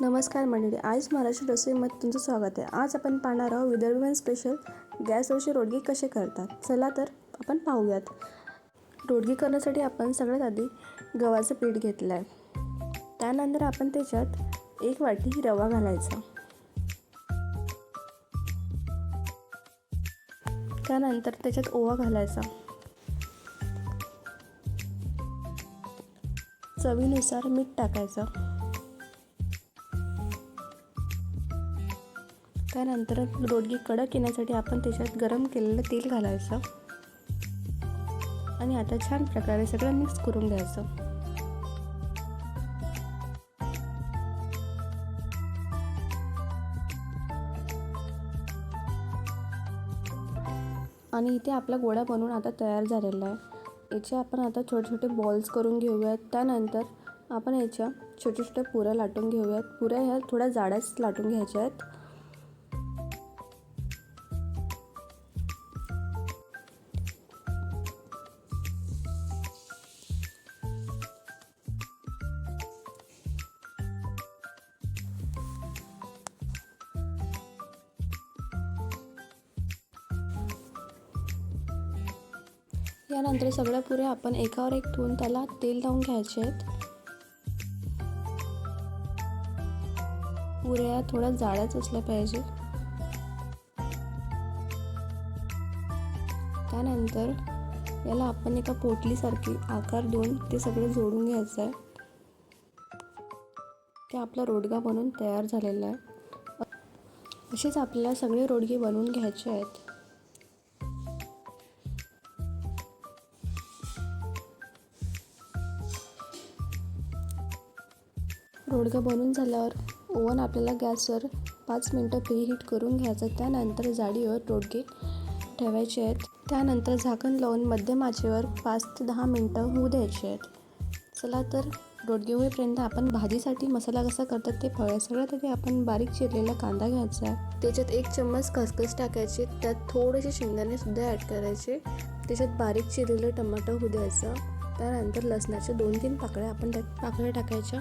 नमस्कार मंडळी आज महाराष्ट्र रसोईमध्ये तुमचं स्वागत आहे. आज आपण पाहणार आहोत विदर्भन स्पेशल गॅसवरचे रोडगी कसे करतात. चला तर आपण पाहूयात. रोडगी करण्यासाठी आपण सगळ्यात आधी गव्हाचं पीठ घेतलं आहे त्यानंतर आपण त्याच्यात एक वाटी रवा घालायचा. त्यानंतर त्याच्यात ओवा घालायचा. चवीनुसार मीठ टाकायचं. त्यानंतर रोडगी कडक येण्यासाठी आपण त्याच्यात गरम केलेलं तेल घालायचं. आणि आता छान प्रकारे सगळं मिक्स करून घ्यायचं. आणि इथे आपला गोळा बनवून आता तयार झालेला आहे. याचे आपण आता छोटे छोटे बॉल्स करून घेऊयात. त्यानंतर आपण याच्या छोटे छोटे पुऱ्या लाटून घेऊयात. पुऱ्या ह्या थोड्या जाड्याच लाटून घ्यायच्या आहेत. यानंतर सगळ्या पुऱ्या आपण एकावर एक ठेवून त्याला तेल लावून घ्यायचे आहेत. पुऱ्या थोड्या जाड्याच असल्या पाहिजे त्यानंतर याला आपण एका पोटलीसारखी आकार देऊन ते सगळे जोडून घ्यायचं आहे. ते आपला रोडगा बनवून तयार झालेला आहे. असेच आपल्याला सगळे रोडगे बनवून घ्यायचे आहेत. रोडगा बनून झाल्यावर ओव्हन आपल्याला गॅसवर पाच मिनटं प्रीहीट करून घ्यायचं. त्यानंतर जाडीवर रोडगे ठेवायचे आहेत. त्यानंतर झाकण लावून मध्यम आचेवर पाच ते दहा मिनटं होऊ द्यायचे आहेत. चला तर रोडगे होईपर्यंत आपण भाजीसाठी मसाला कसा करतात ते पाहूया. सगळ्यात आधी आपण बारीक चिरलेला कांदा घ्यायचा त्याच्यात एक चम्मच खसखस टाकायचे. त्यात थोडेसे शेंगदाणेसुद्धा ॲड करायचे. त्याच्यात बारीक चिरलेलं टमाटर होऊ द्यायचं. त्यानंतर लसणाच्या दोन तीन पाकळ्या आपण त्यात पाकळ्या टाकायच्या.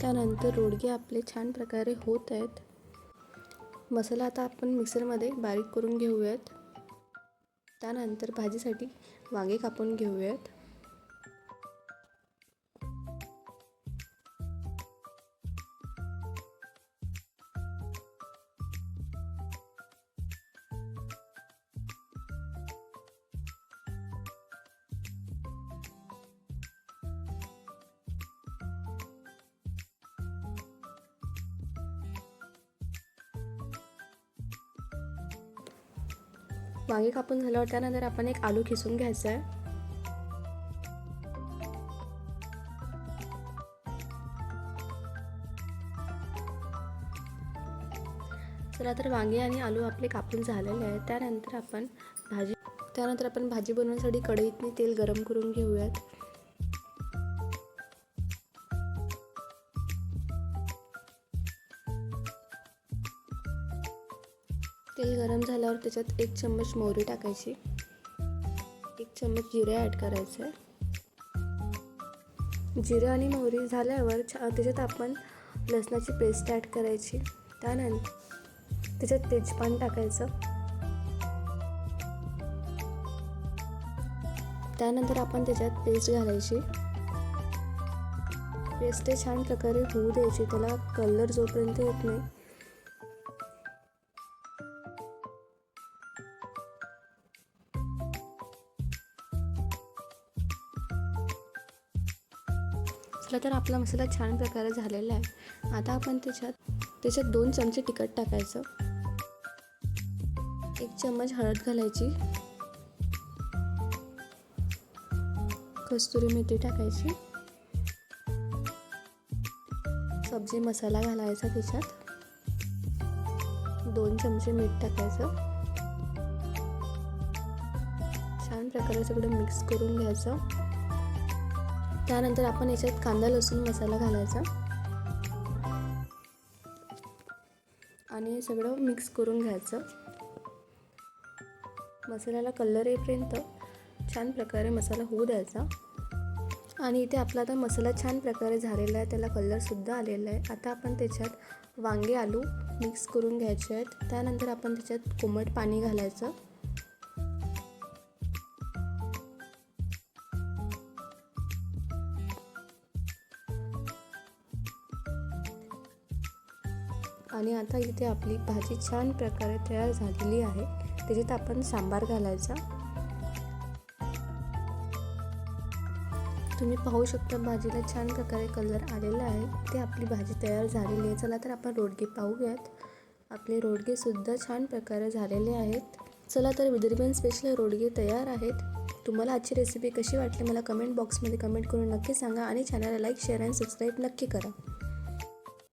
त्यानंतर रोडगे आपले छान प्रकारे होत आहेत. मसाला आता आपण मिक्सरमध्ये बारीक करून घेऊयात. त्यानंतर भाजीसाठी वांगे कापून घेऊयात. वांगे कापून झाल्यावर त्यानंतर आपण एक आलू खिसून घ्यायचा आहे. चला तर वांगे आणि आलू आपले कापून झालेले आहे त्यानंतर आपण भाजी त्यानंतर आपण भाजी बनवण्यासाठी कढईतनी तेल गरम करून घेऊयात. तेल गरम झाल्यावर त्याच्यात एक चम्मच मोहरी टाकायची. एक चम्मच जिरे ॲड करायचे. जिरे आणि मोहरी झाल्यावर छा त्याच्यात आपण लसणाची पेस्ट ॲड करायची. त्यानंतर त्याच्यात तेजपान टाकायचं. त्यानंतर आपण त्याच्यात पेस्ट घालायची. पेस्ट छान प्रकारे होऊ द्यायची. त्याला कलर जोपर्यंत येत नाही चला तर आपला मसाला छान प्रकारे झालेला आहे. आता आपण त्याच्यात त्याच्यात दोन चमचे तिखट टाकायचं. एक चम्मच हळद घालायची. कस्तुरी मेथी टाकायची. सब्जी मसाला घालायचा त्याच्यात. दोन चमचे मीठ टाकायचं. छान प्रकारे सगळं मिक्स करून घ्यायचं. त्यानंतर आपण याच्यात कांदा लसूण मसाला घालायचा. आणि हे सगळं मिक्स करून घ्यायचं. मसाल्याला कलर येईपर्यंत छान प्रकारे मसाला होऊ द्यायचा. आणि इथे आपला आता मसाला छान प्रकारे झालेला आहे त्याला कलरसुद्धा आलेला आहे. आता आपण त्याच्यात वांगे आलू मिक्स करून घ्यायचे आहेत. त्यानंतर आपण त्याच्यात कोमट पाणी घालायचं. आणि आता इथे आपली भाजी छान प्रकारे तयार झालेली आहे. त्याच्यात आपण सांबार घालायचा. तुम्ही पाहू शकता भाजीला छान प्रकारे कलर आलेला आहे. ते आपली भाजी तयार झालेली आहे. चला तर आपण रोडगे पाहूयात. आपले रोडगेसुद्धा छान प्रकारे झालेले आहेत. चला तर विदर्भन स्पेशल रोडगे तयार आहेत. तुम्हाला आजची रेसिपी कशी वाटली मला कमेंट बॉक्समध्ये कमेंट करून नक्की सांगा आणि चॅनलला लाईक शेअर आणि सबस्क्राईब नक्की करा.